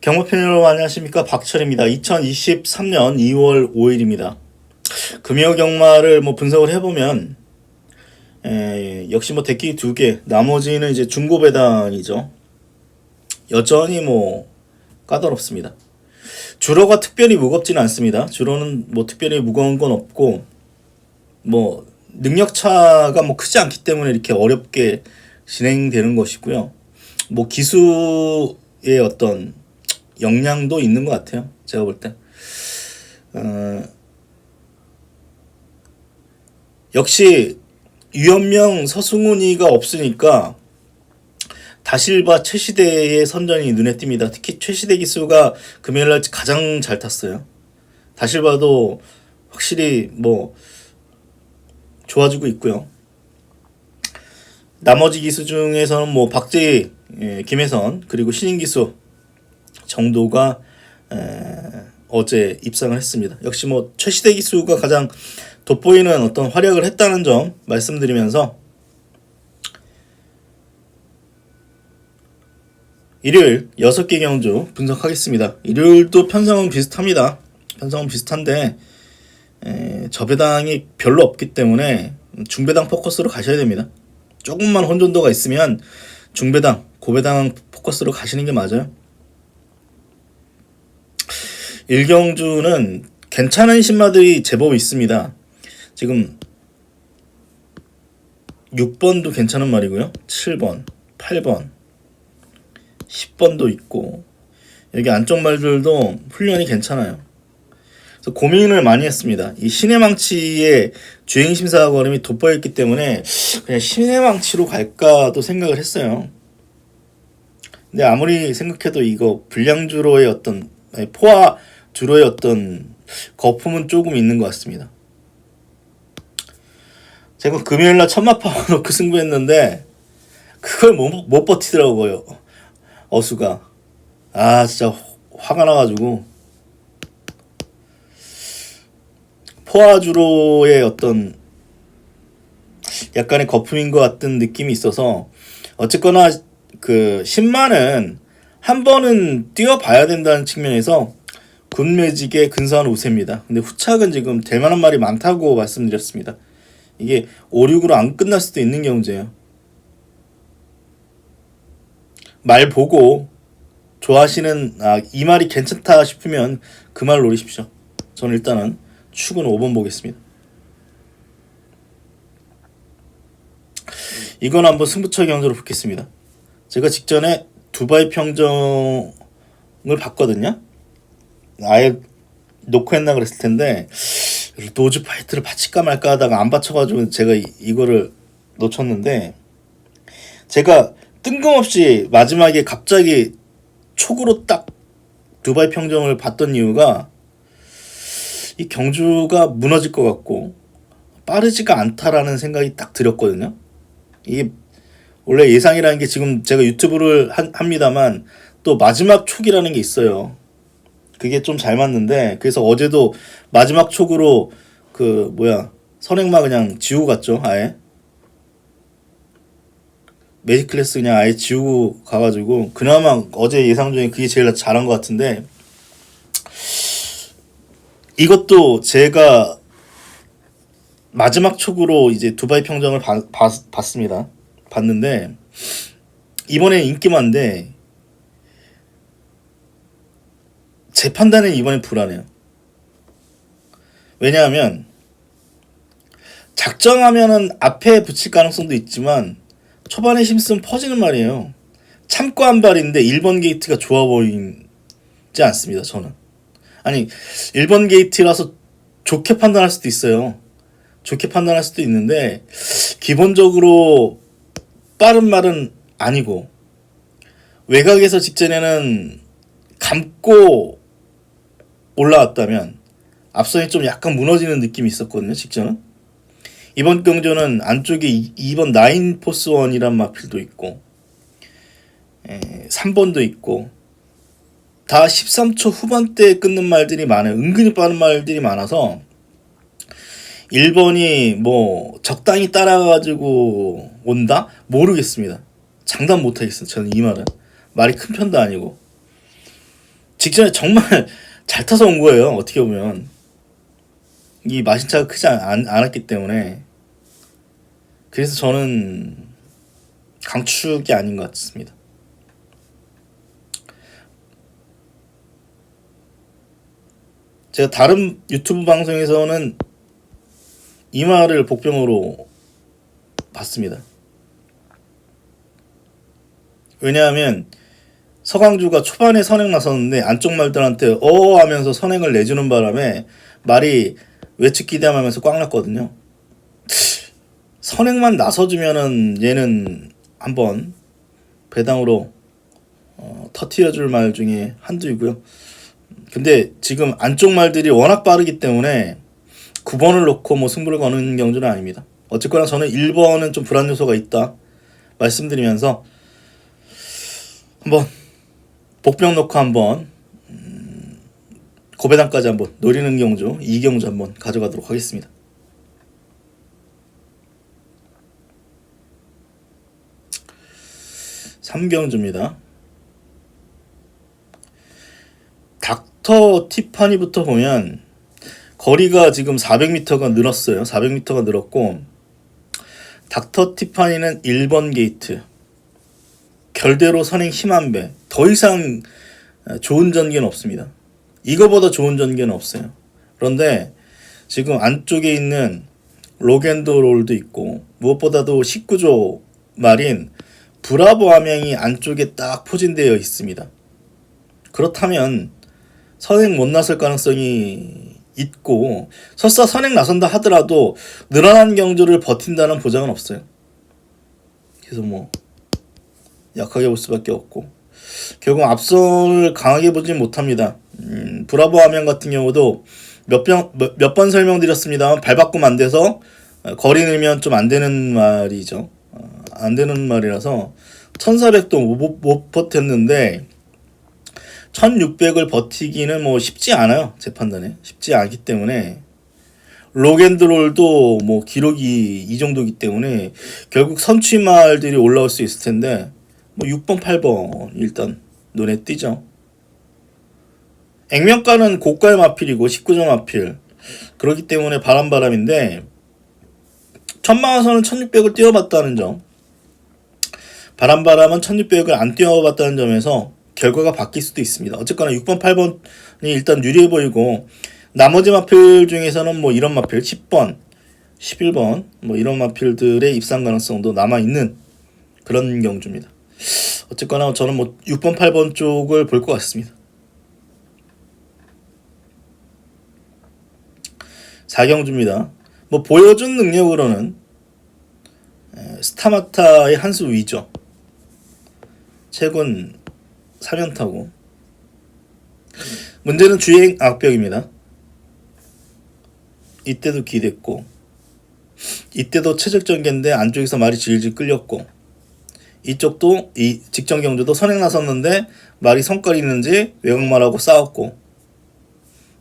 경마팬 안녕하십니까 박철입니다. 2023년 2월 5일입니다. 금요 경마를 뭐 분석을 해보면 에, 역시 뭐 데끼 두 개, 나머지는 이제 중고 배당이죠. 여전히 뭐 까다롭습니다. 주로가 특별히 무겁지는 않습니다. 주로는 뭐 특별히 무거운 건 없고 뭐 능력 차가 뭐 크지 않기 때문에 이렇게 어렵게 진행되는 것이고요. 뭐 기수의 어떤 역량도 있는 것 같아요. 제가 볼 때. 어, 역시 유현명 서승훈이가 없으니까 다실바 최시대의 선전이 눈에 띕니다. 특히 최시대 기수가 금요일날 가장 잘 탔어요. 다실바도 확실히 뭐 좋아지고 있고요. 나머지 기수 중에서는 뭐 박재희, 예, 김혜선 그리고 신인 기수 정도가 에, 어제 입상을 했습니다. 역시 뭐 최시대 기수가 가장 돋보이는 어떤 활약을 했다는 점 말씀드리면서 일요일 6개 경주 분석하겠습니다. 일요일도 편성은 비슷합니다. 편성은 비슷한데 에, 저배당이 별로 없기 때문에 중배당 포커스로 가셔야 됩니다. 조금만 혼돈도가 있으면 중배당, 고배당 포커스로 가시는 게 맞아요. 일경주는 괜찮은 신마들이 제법 있습니다. 지금 6번도 괜찮은 말이고요. 7번, 8번, 10번도 있고 여기 안쪽 말들도 훈련이 괜찮아요. 그래서 고민을 많이 했습니다. 이 신의 망치의 주행 심사 걸음이 돋보였기 때문에 그냥 신의 망치로 갈까도 생각을 했어요. 근데 아무리 생각해도 이거 불량주로의 어떤 포화 주로의 어떤 거품은 조금 있는 것 같습니다. 제가 금요일날 천마파 놓고 승부했는데 그걸 못, 못 버티더라고요. 어수가. 아 진짜 화가 나가지고 포화주로의 어떤 약간의 거품인 것 같은 느낌이 있어서 어쨌거나 그 10만은 한 번은 뛰어봐야 된다는 측면에서 군매직의 근사한 우세입니다. 근데 후착은 지금 될 만한 말이 많다고 말씀드렸습니다. 이게 5, 6으로 안 끝날 수도 있는 경우제예요. 말 보고 좋아하시는 아, 이 말이 괜찮다 싶으면 그 말 노리십시오. 저는 일단은 축은 5번 보겠습니다. 이건 한번 승부처 경주로 보겠습니다. 제가 직전에 두바이 평정을 봤거든요. 아예 놓고 했나 그랬을 텐데 노즈 파이트를 바칠까 말까 하다가 안 받쳐가지고 제가 이, 이거를 놓쳤는데 제가 뜬금없이 마지막에 갑자기 촉으로 딱 두바이 평정을 봤던 이유가 이 경주가 무너질 것 같고 빠르지가 않다라는 생각이 딱 들었거든요. 이게 원래 예상이라는 게 지금 제가 유튜브를 한, 합니다만 또 마지막 촉이라는 게 있어요. 그게 좀 잘 맞는데 그래서 어제도 마지막 촉으로 그 뭐야 선행마 그냥 지우고 갔죠 아예 매직 클래스 그냥 아예 지우고 가가지고 그나마 어제 예상 중에 그게 제일 잘한 것 같은데 이것도 제가 마지막 촉으로 이제 두바이 평정을 봐- 봤, 봤습니다. 봤는데 이번에 인기 많은데 제 판단은 이번에 불안해요. 왜냐하면 작정하면은 앞에 붙일 가능성도 있지만 초반에 힘쓰면 퍼지는 말이에요. 참고 한 발인데 1번 게이트가 좋아 보이지 않습니다. 저는. 아니 1번 게이트라서 좋게 판단할 수도 있어요. 좋게 판단할 수도 있는데 기본적으로 빠른 말은 아니고 외곽에서 직전에는 감고 올라왔다면 앞선이 좀 약간 무너지는 느낌이 있었거든요. 직전은 이번 경주는 안쪽에 2번 나인 포스 원이란 마필도 있고 에, 3번도 있고 다 13초 후반대에 끊는 말들이 많아요. 은근히 빠른 말들이 많아서 1번이 뭐 적당히 따라가지고 온다? 모르겠습니다. 장담 못하겠어요. 저는 이 말은. 말이 큰 편도 아니고. 직전에 정말 잘 타서 온 거예요. 어떻게 보면 이 마신차가 크지 않, 않, 않았기 때문에 그래서 저는 강축이 아닌 것 같습니다. 제가 다른 유튜브 방송에서는 이 말을 복병으로 봤습니다. 왜냐하면 서강주가 초반에 선행 나섰는데 안쪽 말들한테 어 하면서 선행을 내주는 바람에 말이 외측 기대하면서 꽉 났거든요. 선행만 나서주면은 얘는 한번 배당으로 어, 터트려줄 말 중에 한두이고요. 근데 지금 안쪽 말들이 워낙 빠르기 때문에 9번을 놓고 뭐 승부를 거는 경주는 아닙니다. 어쨌거나 저는 1번은 좀 불안 요소가 있다 말씀드리면서 한번 복병 놓고 한번 음, 고배당까지 한번 노리는 경주 이 경주 한번 가져가도록 하겠습니다. 삼경주입니다. 닥터 티파니부터 보면 거리가 지금 400m가 늘었어요. 400m가 늘었고 닥터 티파니는 1번 게이트 결대로 선행 힘 한 배. 더 이상 좋은 전개는 없습니다. 이거보다 좋은 전개는 없어요. 그런데 지금 안쪽에 있는 로겐도롤도 있고 무엇보다도 19조 말인 브라보 함양이 안쪽에 딱 포진되어 있습니다. 그렇다면 선행 못 나설 가능성이 있고 설사 선행 나선다 하더라도 늘어난 경주를 버틴다는 보장은 없어요. 그래서 뭐 약하게 볼 수밖에 없고 결국 앞선을 강하게 보진 못합니다. 음, 브라보 화면 같은 경우도 몇번 번 설명드렸습니다만 발 바꾸면 안 돼서 어, 거리 늘면 좀 안 되는 말이죠. 어, 안 되는 말이라서 1400도 못, 못 버텼는데 1600을 버티기는 뭐 쉽지 않아요. 제 판단에. 쉽지 않기 때문에 로겐드롤도 뭐 기록이 이 정도기 때문에 결국 선취말들이 올라올 수 있을 텐데 뭐 6번, 8번 일단 눈에 띄죠. 액면가는 고가의 마필이고 19점 마필. 그렇기 때문에 바람바람인데 천마선은 1600을 뛰어봤다는 점. 바람바람은 1600을 안 뛰어봤다는 점에서 결과가 바뀔 수도 있습니다. 어쨌거나 6번, 8번이 일단 유리해 보이고 나머지 마필 중에서는 뭐 이런 마필 10번, 11번 뭐 이런 마필들의 입상 가능성도 남아 있는 그런 경주입니다. 어쨌거나 저는 뭐 6번, 8번 쪽을 볼 것 같습니다. 4경주입니다. 뭐 보여준 능력으로는 스타마타의 한 수 위죠. 최근 3연타고 문제는 주행 악벽입니다. 이때도 기댔고 이때도 최적 전개인데 안쪽에서 말이 질질 끌렸고 이쪽도 이 직전 경주도 선행 나섰는데 말이 성깔이 있는지 외곽말하고 싸웠고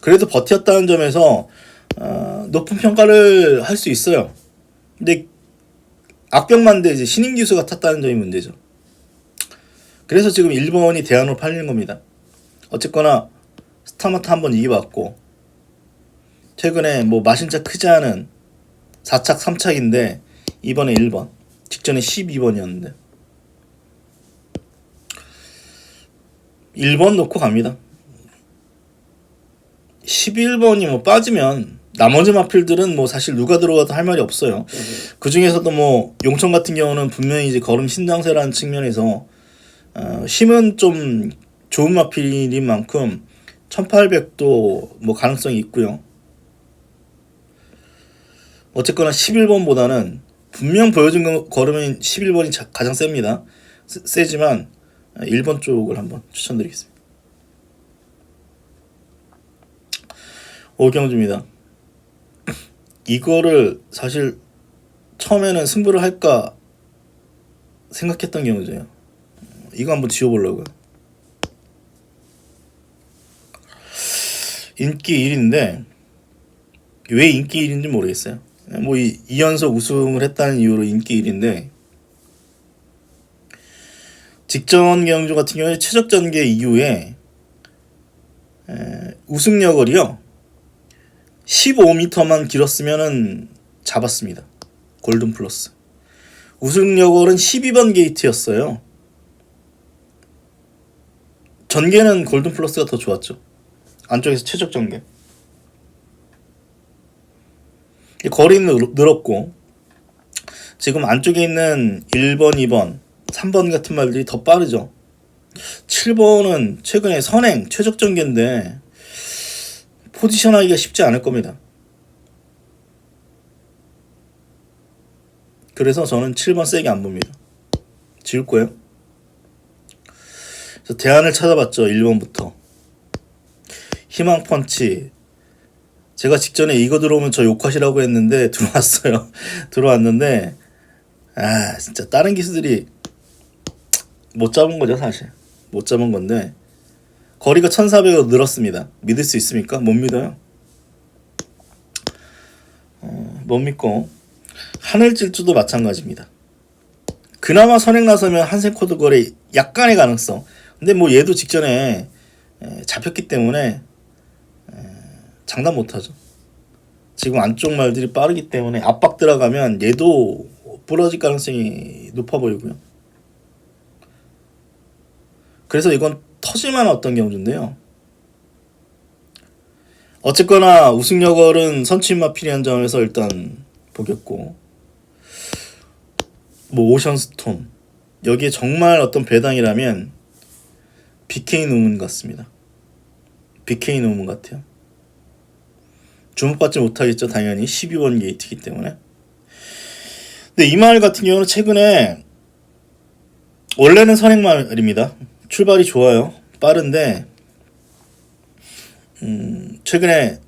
그래도 버텼다는 점에서 어, 높은 평가를 할 수 있어요. 근데 악병만데 이제 신인 기수가 탔다는 점이 문제죠. 그래서 지금 1번이 대안으로 팔리는 겁니다. 어쨌거나 스타마트 한번 이겨봤고 최근에 뭐 마신차 크지 않은 4착 3착인데 이번에 1번 직전에 12번이었는데 1번 놓고 갑니다. 11번이 뭐 빠지면 나머지 마필들은 뭐 사실 누가 들어가도 할 말이 없어요. 그 중에서도 뭐 용천 같은 경우는 분명히 이제 걸음 신장세라는 측면에서 어, 힘은 좀 좋은 마필인 만큼 1800도 뭐 가능성이 있고요. 어쨌거나 11번보다는 분명 보여준 걸음은 11번이 가장 셉니다. 세지만 1번 쪽을 한번 추천드리겠습니다. 오경주입니다. 이거를 사실 처음에는 승부를 할까 생각했던 경우죠. 이거 한번 지워보려고요. 인기 1인데 왜 인기 1인지 모르겠어요. 뭐 2연속 우승을 했다는 이유로 인기 1인데 직전 경주 같은 경우에 최적 전개 이후에 에, 우승여걸이요 15m만 길었으면은 잡았습니다. 골든 플러스. 우승여걸은 12번 게이트였어요. 전개는 골든 플러스가 더 좋았죠. 안쪽에서 최적 전개. 거리는 늘- 늘었고 지금 안쪽에 있는 1번, 2번, 3번 같은 말들이 더 빠르죠. 7번은 최근에 선행 최적 전개인데 포지션 하기가 쉽지 않을 겁니다. 그래서 저는 7번 세게 안 봅니다. 지울 거예요. 그래서 대안을 찾아봤죠. 1번부터. 희망 펀치. 제가 직전에 이거 들어오면 저 욕하시라고 했는데 들어왔어요. 들어왔는데 아 진짜 다른 기수들이 못 잡은 거죠 사실. 못 잡은 건데 거리가 1400으로 늘었습니다. 믿을 수 있습니까? 못 믿어요. 어, 못 믿고 하늘 질주도 마찬가지입니다. 그나마 선행 나서면 한생 코드 거리 약간의 가능성. 근데 뭐 얘도 직전에 에, 잡혔기 때문에 에, 장담 못하죠. 지금 안쪽 말들이 빠르기 때문에 압박 들어가면 얘도 부러질 가능성이 높아 보이고요. 그래서 이건 터질만한 어떤 경주인데요. 어쨌거나 우승여걸은 선취인마 필요한 점에서 일단 보겠고 뭐 오션스톤 여기에 정말 어떤 배당이라면 BK 노문 같습니다. BK 노문 같아요. 주목받지 못하겠죠 당연히 12번 게이트이기 때문에 근데 이 마을 같은 경우는 최근에 원래는 선행마을입니다. 출발이 좋아요. 빠른데 음, 최근에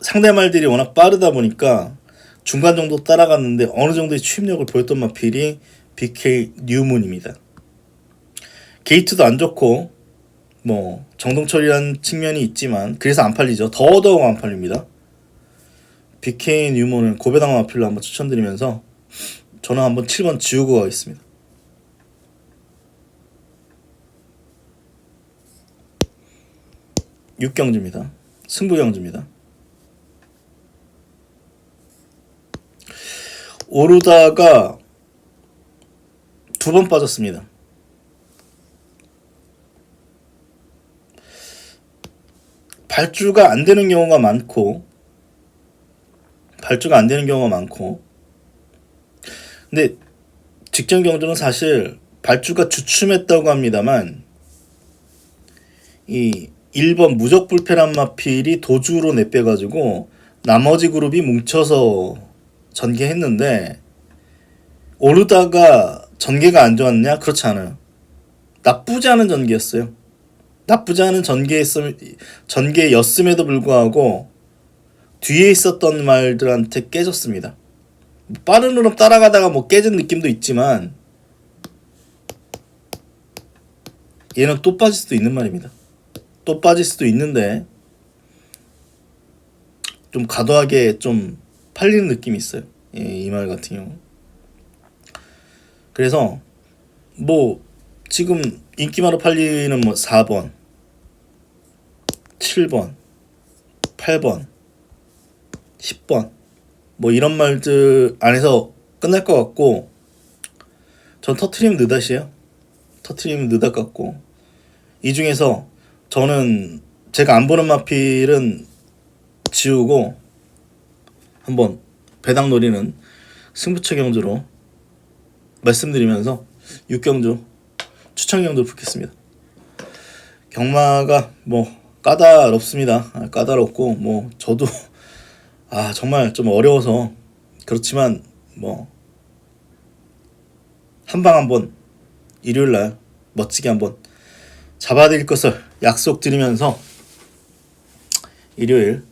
상대 말들이 워낙 빠르다 보니까 중간 정도 따라갔는데 어느 정도의 추임력을 보였던 마필이 BK 뉴문입니다. 게이트도 안 좋고 뭐 정동철이라는 측면이 있지만 그래서 안 팔리죠. 더더욱 안 팔립니다. BK 뉴문을 고배당 마필로 한번 추천드리면서 저는 한번 7번 지우고 가겠습니다. 육경주입니다 승부경주입니다. 오르다가 두 번 빠졌습니다. 발주가 안 되는 경우가 많고 발주가 안 되는 경우가 많고 근데 직전 경주는 사실 발주가 주춤했다고 합니다만 이 1번 무적 불패란 마필이 도주로 내빼가지고 나머지 그룹이 뭉쳐서 전개했는데 오르다가 전개가 안 좋았냐? 그렇지 않아요. 나쁘지 않은 전개였어요. 나쁘지 않은 전개였음, 전개였음에도 불구하고 뒤에 있었던 말들한테 깨졌습니다. 빠른 흐름 따라가다가 뭐 깨진 느낌도 있지만 얘는 또 빠질 수도 있는 말입니다. 또 빠질 수도 있는데 좀 과도하게 좀 팔리는 느낌이 있어요. 예, 이말 같은 경우. 그래서 뭐 지금 인기마로 팔리는 뭐 4번, 7번, 8번, 10번 뭐 이런 말들 안에서 끝날 것 같고 전 터트리면 느닷이에요. 터트리면 느닷 같고 이 중에서 저는 제가 안 보는 마필은 지우고 한번 배당 노리는 승부처 경주로 말씀드리면서 6경주 추천 경주 붙겠습니다. 경마가 뭐 까다롭습니다. 아, 까다롭고 뭐 저도 아 정말 좀 어려워서 그렇지만 뭐 한 방 한번 일요일 날 멋지게 한번 잡아드릴 것을 약속드리면서 일요일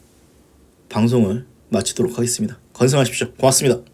방송을 마치도록 하겠습니다. 건승하십시오. 고맙습니다.